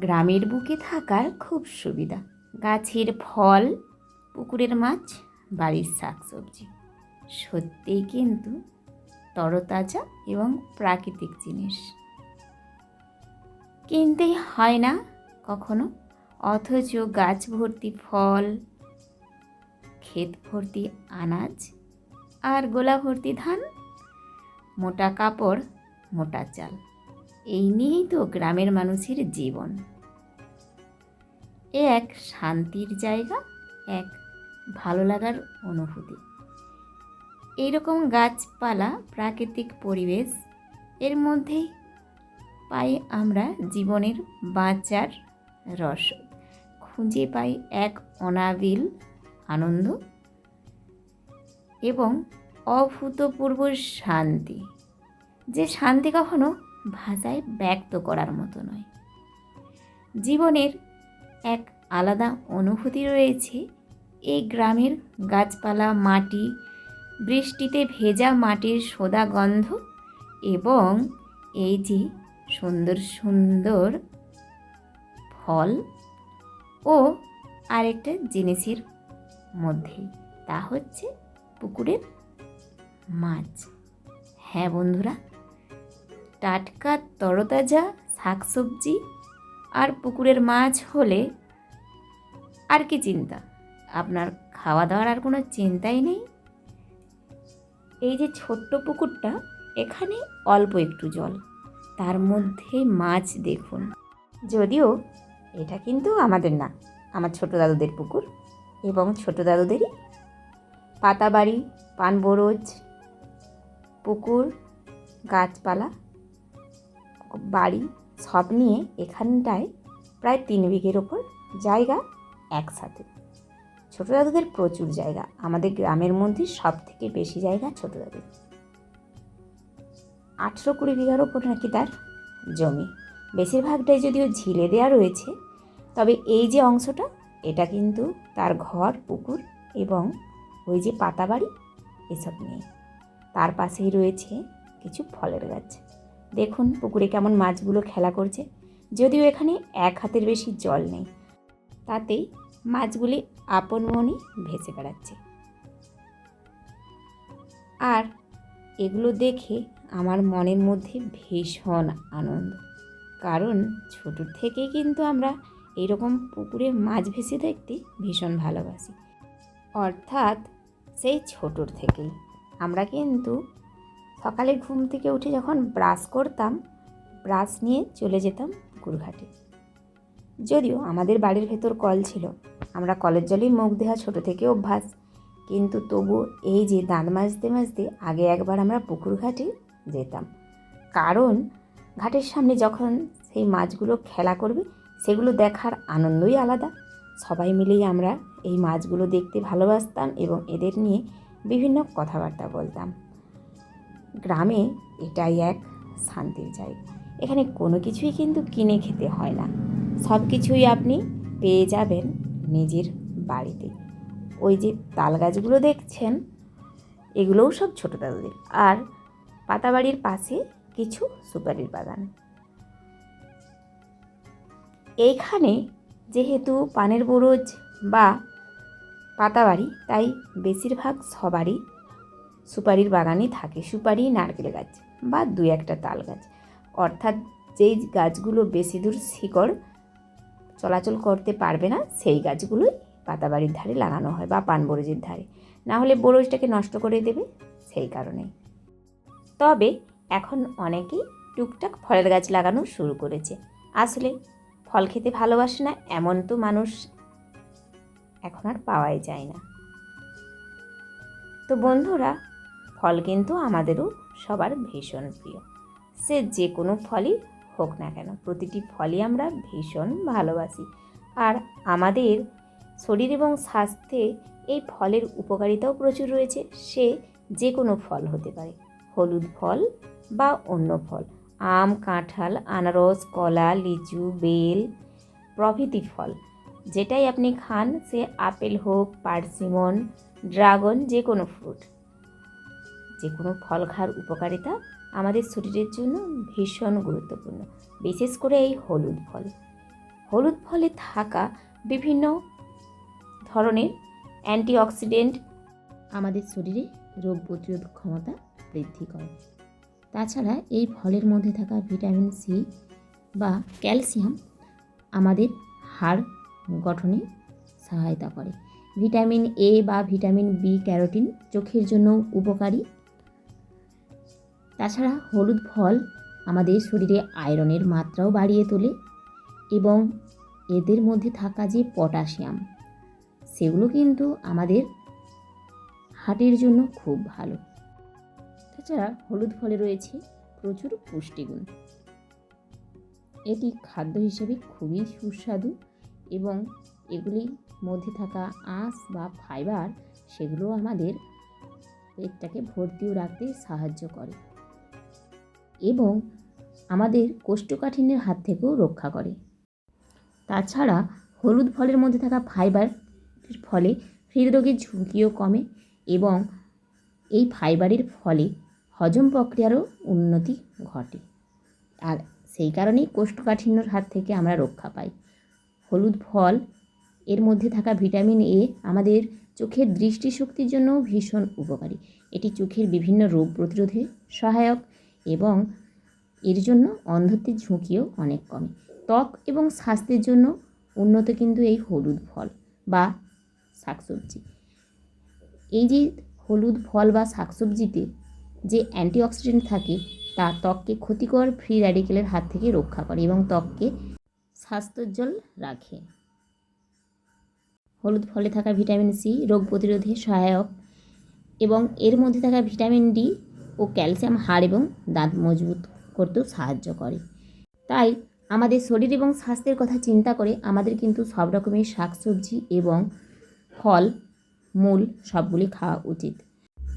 গ্রামের বুকে থাকার খুব সুবিধা। গাছের ফল, পুকুরের মাছ, বাড়ির শাকসবজি। সত্যিই কিন্তু তরতাজা এবং প্রাকৃতিক জিনিস। কিনতেই হয় না কখনো, অথচ গাছ ভর্তি ফল, ক্ষেত ভর্তি আনাজ আর গোলা ভর্তি ধান, মোটা কাপড়, মোটা চাল। এই নিয়েই তো গ্রামের মানুষের জীবন। এ এক শান্তির জায়গা, এক ভালো লাগার অনুভূতি। এইরকম গাছপালা, প্রাকৃতিক পরিবেশ, এর মধ্যেই পাই আমরা জীবনের বাঁচার রস। খুঁজে পাই এক অনাবিল আনন্দ এবং অভূতপূর্ব শান্তি। যে শান্তি কখনো ভাষায় ব্যক্ত করার মতো নয়। জীবনের এক আলাদা অনুভূতি রয়েছে এই গ্রামের গাছপালা, মাটি, বৃষ্টিতে ভেজা মাটির সোদা গন্ধ এবং এই যে সুন্দর সুন্দর ফল ও আরেকটা জিনিসের মধ্যে, তা হচ্ছে পুকুরের মাছ। হ্যাঁ বন্ধুরা টাটকা তরতাজা শাকসবজি আর পুকুরের মাছ হলে আর কি চিন্তা? আপনার খাওয়া দাওয়ার আর কোনো চিন্তাই নেই? এই যে ছোট্ট পুকুরটা, এখানে অল্প একটু জল। তার মধ্যে মাছ দেখুন। যদিও এটা কিন্তু আমাদের না, আমার ছোট দাদুদের পুকুর এবং ছোট দাদুদেরই পাতাবাড়ি, পানবরজ, পুকুর, গাছপালা। বাড়ি সব নিয়ে এখানটায় প্রায় তিন বিঘের ওপর জায়গা একসাথে। ছোটো দাদুদের প্রচুর জায়গা। আমাদের গ্রামের মধ্যে সব থেকে বেশি জায়গা ছোটো দাদুর। আঠেরো কুড়ি বিঘার ওপর নাকি তার জমি। বেশিরভাগটাই যদিও ঝিলে দেওয়া রয়েছে, তবে এই যে অংশটা, এটা কিন্তু তার ঘর, পুকুর এবং ওই যে পাতাবাড়ি এসব নিয়ে। তার পাশেই রয়েছে কিছু ফলের গাছ। দেখুন পুকুরে কেমন মাছগুলো খেলা করছে। যদিও এখানে এক হাতের বেশি জল নেই। তাতেই মাছগুলি আপন মনে ভেসে বেড়াচ্ছে। আর এগুলো দেখে আমার মনের মধ্যে ভীষণ আনন্দ। কারণ ছোটোর থেকেই কিন্তু আমরা এরকম পুকুরে মাছ ভেসে দেখতে ভীষণ ভালোবাসি। অর্থাৎ সেই ছোটোর থেকেই। আমরা কিন্তু সকালে ঘুম থেকে উঠে যখন ব্রাশ করতাম, ব্রাশ নিয়ে চলে যেতাম পুকুর ঘাটে যদিও আমাদের বাড়ির ভেতর কল ছিল, আমরা কলের জলেই মুখ দেওয়া ছোটো থেকে অভ্যাস, কিন্তু তবু এই যে দাঁত মাজতে মাজতে আগে একবার আমরা পুকুর ঘাটে যেতাম। কারণ ঘাটের সামনে যখন সেই মাছগুলো খেলা করবে, সেগুলো দেখার আনন্দই আলাদা। সবাই মিলেই আমরা এই মাছগুলো দেখতে ভালোবাসতাম এবং এদের নিয়ে বিভিন্ন কথাবার্তা বলতাম। গ্রামে এটাই এক শান্তির জায়গা। এখানে কোনো কিছুই কিন্তু কিনে খেতে হয় না। সব কিছুই আপনি পেয়ে যাবেন নিজের বাড়িতে। ওই যে তাল গাছগুলো দেখছেন, এগুলোও সব ছোটো দাদুদের আর পাতাবাড়ির পাশে কিছু সুপারির বাগান। এইখানে যেহেতু পানের বরজ বা পাতাবাড়ি, তাই বেশিরভাগ সবারই সুপারির বাগানই থাকে, সুপারি নারকেল গাছ বা দু একটা তাল গাছ। অর্থাৎ যেই গাছগুলো বেশি দূর শিকড় চলাচল করতে পারবে না, সেই গাছগুলোই পাতাবাড়ির ধারে লাগানো হয় বা পান বরজের ধারে। না হলে বরজটাকে নষ্ট করে দেবে সেই কারণেই। তবে এখন অনেকেই টুকটাক ফলের গাছ লাগানো শুরু করেছে। আসলে ফল খেতে ভালোবাসে না এমন তো মানুষ এখন আর পাওয়াই যায় না। তো বন্ধুরা ফল কিন্তু আমাদেরও সবার ভীষণ প্রিয়। সে যে কোনো ফলই হোক না কেন, প্রতিটি ফলই আমরা ভীষণ ভালোবাসি। আর আমাদের শরীর এবং স্বাস্থ্যে এই ফলের উপকারিতাও প্রচুর রয়েছে। সে যে কোনো ফল হতে পারে। হলুদ ফল বা অন্য ফল, আম, কাঁঠাল, আনারস, কলা, লিচু, বেল, প্রভৃতি ফল, যেটাই আপনি খান, সে আপেল হোক, পার্সিমন, ড্রাগন, যে কোনো ফ্রুট। যে কোনো ফল খাওয়ার উপকারিতা আমাদের শরীরের জন্য ভীষণ গুরুত্বপূর্ণ, বিশেষ করে এই হলুদ ফল। হলুদ ফলে থাকা বিভিন্ন ধরনের অ্যান্টিঅক্সিডেন্ট আমাদের শরীরে রোগ প্রতিরোধ ক্ষমতা বৃদ্ধি করে। তাছাড়া এই ফলের মধ্যে থাকা ভিটামিন সি বা ক্যালসিয়াম আমাদের হাড় গঠনে সহায়তা করে। ভিটামিন এ বা ভিটামিন বি ক্যারোটিন চোখের জন্য উপকারী তাছাড়া হলুদ ফল আমাদের শরীরে আয়রনের মাত্রাও বাড়িয়ে তোলে এবং এদের মধ্যে থাকা যে পটাশিয়াম, সেগুলো কিন্তু আমাদের হার্টের জন্য খুব ভালো। তাছাড়া হলুদ ফলে রয়েছে প্রচুর পুষ্টিগুণ। এটি খাদ্য হিসেবে খুবই সুস্বাদু এবং এগুলির মধ্যে থাকা আঁশ বা ফাইবার, সেগুলো আমাদের পেটটাকে ভর্তিও রাখতে সাহায্য করে। এবং আমাদের কোষ্ঠকাঠিন্যের হাত থেকেও রক্ষা করে। তাছাড়া হলুদ ফলের মধ্যে থাকা ফাইবার ফলে হৃদরোগের ঝুঁকিও কমে এবং এই ফাইবারের ফলে হজম প্রক্রিয়ারও উন্নতি ঘটে। আর সেই কারণেই কোষ্ঠকাঠিন্যর হাত থেকে আমরা রক্ষা পাই। হলুদ ফল এর মধ্যে থাকা ভিটামিন এ আমাদের চোখের দৃষ্টিশক্তির জন্যও ভীষণ উপকারী। এটি চোখের বিভিন্ন রোগ প্রতিরোধে সহায়ক। এবং এর জন্য অন্ধত্বের ঝুঁকিও অনেক কমে। ত্বক এবং স্বাস্থ্যের জন্য উন্নত কিন্তু এই হলুদ ফল বা শাকসবজি। এই যে হলুদ ফল বা শাকসবজিতে যে অ্যান্টিঅক্সিডেন্ট থাকে, তা ত্বককে ক্ষতিকর ফ্রি র্যাডিকেলের হাত থেকে রক্ষা করে এবং ত্বককে স্বাস্থ্যোজ্জ্বল রাখে। হলুদ ফলে থাকা ভিটামিন সি, রোগ প্রতিরোধে সহায়ক এবং এর মধ্যে থাকা ভিটামিন ডি ও ক্যালসিয়াম, হাড় এবং দাঁত মজবুত করতেও সাহায্য করে। তাই আমাদের শরীর এবং স্বাস্থ্যের কথা চিন্তা করে আমাদের কিন্তু সব রকমের শাকসবজি এবং ফল, মূল সবগুলি খাওয়া উচিত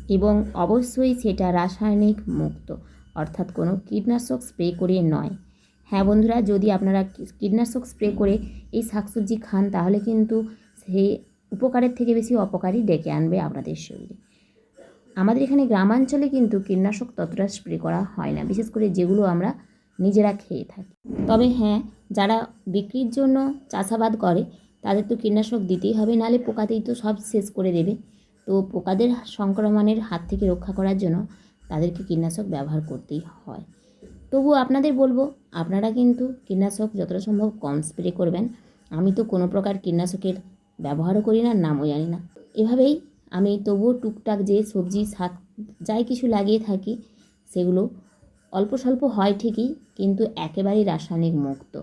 এবং অবশ্যই সেটা রাসায়নিক মুক্ত, অর্থাৎ কোনো কীটনাশক স্প্রে করে নয়। হ্যাঁ বন্ধুরা, যদি আপনারা কীটনাশক স্প্রে করে এই শাকসবজি খান, তাহলে কিন্তু সেই উপকারের থেকে বেশি অপকারই ডেকে আনবে আপনাদের শরীরে। আমাদের এখানে গ্রামাঞ্চলে কিন্তু কীটনাশক ততটা স্প্রে করা হয় না, বিশেষ করে যেগুলো আমরা নিজেরা খেয়ে থাকি। তবে হ্যাঁ যারা বিক্রির জন্য চাষাবাদ করে, তাদের তো কীটনাশক দিতেই হবে, নাহলে পোকাতেই তো সব শেষ করে দেবে। তো পোকাদের সংক্রমণের হাত থেকে রক্ষা করার জন্য তাদেরকে কীটনাশক ব্যবহার করতেই হয়। তবু আপনাদের বলব, আপনারা কিন্তু কীটনাশক যতটা সম্ভব কম স্প্রে করবেন। আমি তো কোনো প্রকার কীটনাশকের ব্যবহারও করি না, নামও জানি না। এভাবেই আমি তবুও টুকটাক যে সবজি, শাক যাই কিছু লাগিয়ে থাকি, সেগুলো অল্প স্বল্প হয় ঠিকই, কিন্তু একেবারেই রাসায়নিক মুক্ত।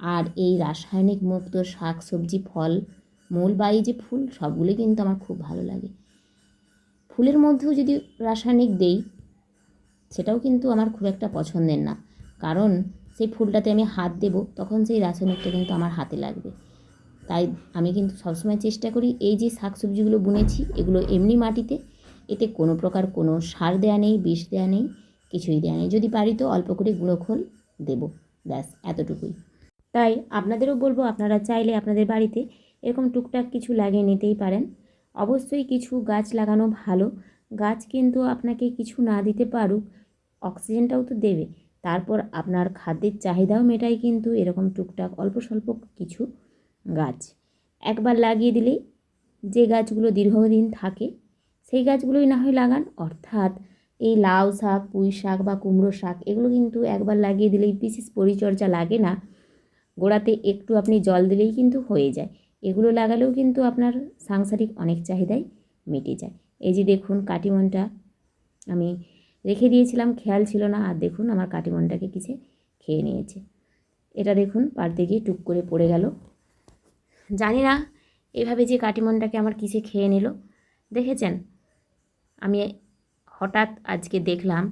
আর এই রাসায়নিক মুক্ত শাক, সবজি, ফল, মূল বা যে ফুল, সবগুলোই কিন্তু আমার খুব ভালো লাগে। ফুলের মধ্যেও যদি রাসায়নিক দেই, সেটাও কিন্তু আমার খুব একটা পছন্দের না। কারণ সেই ফুলটাতে আমি হাত দেব, তখন সেই রাসায়নিকটা কিন্তু আমার হাতে লাগবে। তাই আমি কিন্তু সবসময় চেষ্টা করি এই যে শাক সবজিগুলো বুনেছি, এগুলো এমনি মাটিতে, এতে কোনো প্রকার কোনো সার দেয়া নেই, বিষ দেওয়া নেই, কিছুই দেওয়া নেই। যদি পারি তো অল্প করে গুঁড়ো খোল, দেবো। ব্যাস, এতটুকুই। তাই আপনাদেরও বলব, আপনারা চাইলে আপনাদের বাড়িতে এরকম টুকটাক কিছু লাগিয়ে নিতেই পারেন। অবশ্যই কিছু গাছ লাগানো ভালো। গাছ কিন্তু আপনাকে কিছু না দিতে পারুক, অক্সিজেনটাও তো দেবে। তারপর আপনার খাদ্যের চাহিদাও মেটায় কিন্তু এরকম টুকটাক অল্প স্বল্প কিছু গাছ। একবার লাগিয়ে দিলেই যে গাছগুলো দীর্ঘদিন থাকে, সেই গাছগুলোই না হয় লাগান। অর্থাৎ এই লাউ শাক, পুঁই শাক বা কুমড়ো শাক, এগুলো কিন্তু একবার লাগিয়ে দিলেই বিশেষ পরিচর্যা লাগে না। গোড়াতে একটু আপনি জল দিলেই কিন্তু হয়ে যায়। এগুলো লাগালেও কিন্তু আপনার সাংসারিক অনেক চাহিদাই মিটে যায়। এই যে দেখুন কাটিমনটা আমি রেখে দিয়েছিলাম, খেয়াল ছিল না। আর দেখুন আমার কাটিমনটাকে কিছু খেয়ে নিয়েছে। এটা দেখুন পারতে গিয়ে টুক করে পড়ে গেল। জানি না, এভাবে যে কাটিমনটাকে আমার কিসে খেয়ে নিল। দেখেছেন? আমি হঠাৎ আজকে দেখলাম,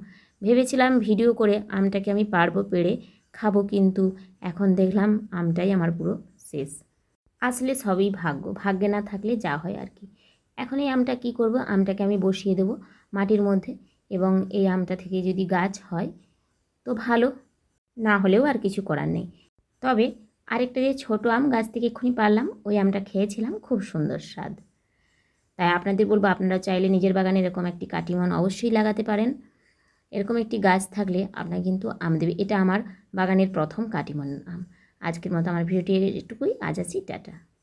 ভেবেছিলাম ভিডিও করে আমটাকে আমি পারব পেড়ে খাব, কিন্তু এখন দেখলাম আমটাই আমার পুরো শেষ। আসলে সবই ভাগ্য, ভাগ্যে না থাকলে যা হয় আর কি। এখন এই আমটা কি করব? আমটাকে আমি বসিয়ে দেবো মাটির মধ্যে এবং এই আমটা থেকে যদি গাছ হয়, তো ভালো। না হলেও আর কিছু করার নেই। তবে আরেকটা যে ছোটো আম গাছ থেকে এক্ষুনি পারলাম, ওই আমটা খেয়েছিলাম, খুব সুন্দর স্বাদ। তাই আপনাদের বলব আপনারা চাইলে নিজের বাগানে এরকম একটি কাটিমন অবশ্যই লাগাতে পারেন। এরকম একটি গাছ থাকলে আপনার কিন্তু আম দেবে। এটা আমার বাগানের প্রথম কাটিমন আম। আজকের মতো আমার ভিডিওটি এটুকুই। আজ আছি টাটা।